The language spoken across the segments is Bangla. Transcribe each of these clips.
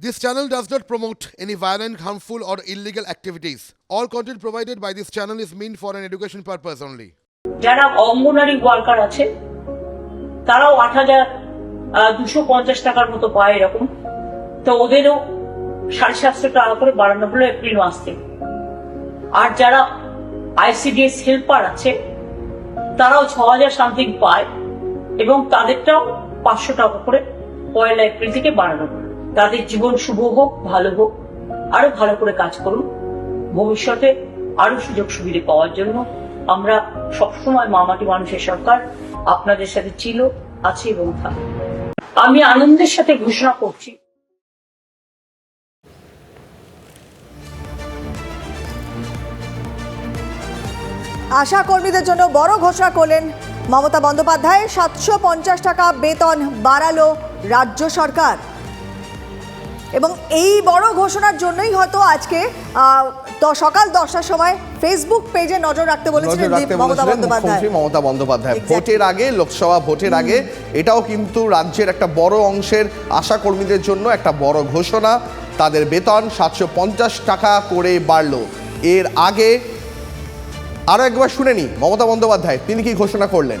This channel does not promote any violent, harmful, or illegal activities. All content provided by this channel is meant for an education purpose only. যারা অঙ্গনারী ওয়ার্কার আছে তারাও আট হাজার দুশো পঞ্চাশ টাকার মতো পায় এরকম তো ওদেরও সাড়ে সাতশো টাকা করে বাড়ানো হলো এপ্রিল মাস থেকে আর যারা আইসিডিএস হেল্পার আছে তারাও ছ হাজার সামথিং পায় এবং তাদেরটাও পাঁচশো টাকা করে পয়লা এপ্রিল থেকে বাড়ানো তাদের জীবন শুভ হোক, ভালো হোক, আরও ভালো করে কাজ করুন। ভবিষ্যতে আরও সুযোগ সুবিধা পাওয়ার জন্য আমরা সবসময় মামাটি মানুষের সরকার, আপনাদের সাথে ছিল, আছে এবং থাকবে। আমি আনন্দের সাথে ঘোষণা করছি। আশা কর্মীদের জন্য বড় ঘোষণা করলেন মমতা বন্দ্যোপাধ্যায়। সাতশো পঞ্চাশ টাকা বেতন বাড়ালো রাজ্য সরকার। এবং এই বড় ঘোষণার জন্যই হয়তো আজকে সকাল দশটার সময় ফেসবুক পেজে নজর রাখতে বলেছিলেন মমতা বন্দ্যোপাধ্যায়। মুখ্যমন্ত্রী মমতা বন্দ্যোপাধ্যায়। ভোটের আগে লোকসভা ভোটের আগে এটাও কিন্তু রাজ্যের একটা বড় অংশের আশা কর্মীদের জন্য একটা বড় ঘোষণা। তাদের বেতন সাতশো পঞ্চাশ টাকা করে বাড়ল। এর আগে আরও একবার শুনে নি মমতা বন্দ্যোপাধ্যায় তিনি কি ঘোষণা করলেন?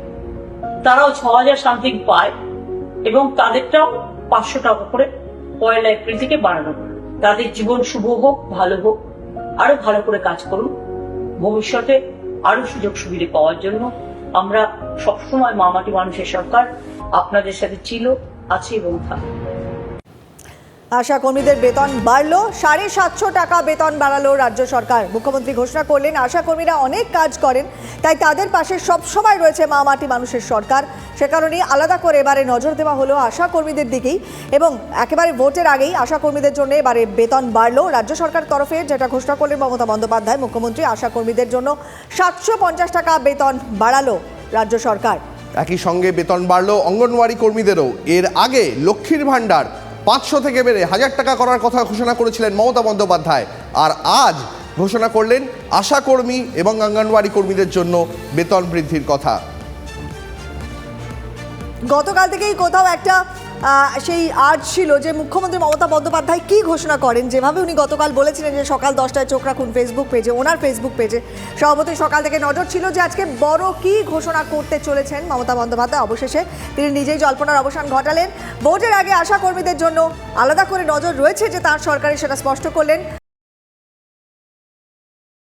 তারাও ছ হাজার সামথিং পায় এবং তাদেরটাও পাঁচশো টাকা করে পয়লা এপ্রিল থেকে বাড়ানো তাদের জীবন শুভ হোক, ভালো হোক, আরও ভালো করে কাজ করুন। ভবিষ্যতে আরও সুযোগ সুবিধে পাওয়ার জন্য আমরা সবসময় মামাটি মানুষের সরকার আপনাদের সাথে ছিল, আছে এবং থাকবে। আশা কর্মীদের বেতন বাড়লো, সাড়ে সাতশো টাকা বেতন বাড়ালো রাজ্য সরকার। মুখ্যমন্ত্রী ঘোষণা করলেন আশা কর্মীরা অনেক কাজ করেন, তাই তাদের পাশে সবসময় রয়েছে মা মাটি মানুষের সরকার। সে কারণেই আলাদা করে এবারে নজর দেওয়া হলো আশা কর্মীদের দিকেই এবং একেবারে ভোটের আগেই আশা কর্মীদের জন্য এবারে বেতন বাড়লো। রাজ্য সরকার তরফে যেটা ঘোষণা করলেন মমতা বন্দ্যোপাধ্যায়, মুখ্যমন্ত্রী আশা কর্মীদের জন্য সাতশো পঞ্চাশ টাকা বেতন বাড়ালো রাজ্য সরকার। একই সঙ্গে বেতন বাড়লো অঙ্গনওয়াড়ি কর্মীদেরও। এর আগে লক্ষ্মীর ভাণ্ডার পাঁচশো থেকে বেড়ে হাজার টাকা করার কথা ঘোষণা করেছিলেন মমতা বন্দ্যোপাধ্যায়। আর আজ ঘোষণা করলেন আশাকর্মী এবং অঙ্গনওয়াড়ি কর্মীদের জন্য বেতন বৃদ্ধির কথা। গতকাল থেকেই কোথাও একটা সেই আর্জ ছিল যে মুখ্যমন্ত্রী মমতা বন্দ্যোপাধ্যায় কি ঘোষণা করেন? যেভাবে উনি গতকাল বলেছিলেন যে সকাল দশটায় চোখ রাখুন ফেসবুক পেজে ওনার ফেসবুক পেজে সভাপতি সকাল থেকে নজর ছিল যে আজকে বড় কি ঘোষণা করতে চলেছেন মমতা বন্দ্যোপাধ্যায়। অবশেষে তিনি নিজেই জল্পনার অবসান ঘটালেন। ভোটের আগে আশা কর্মীদের জন্য আলাদা করে নজর রয়েছে যে তার সরকারে সেটা স্পষ্ট করলেন।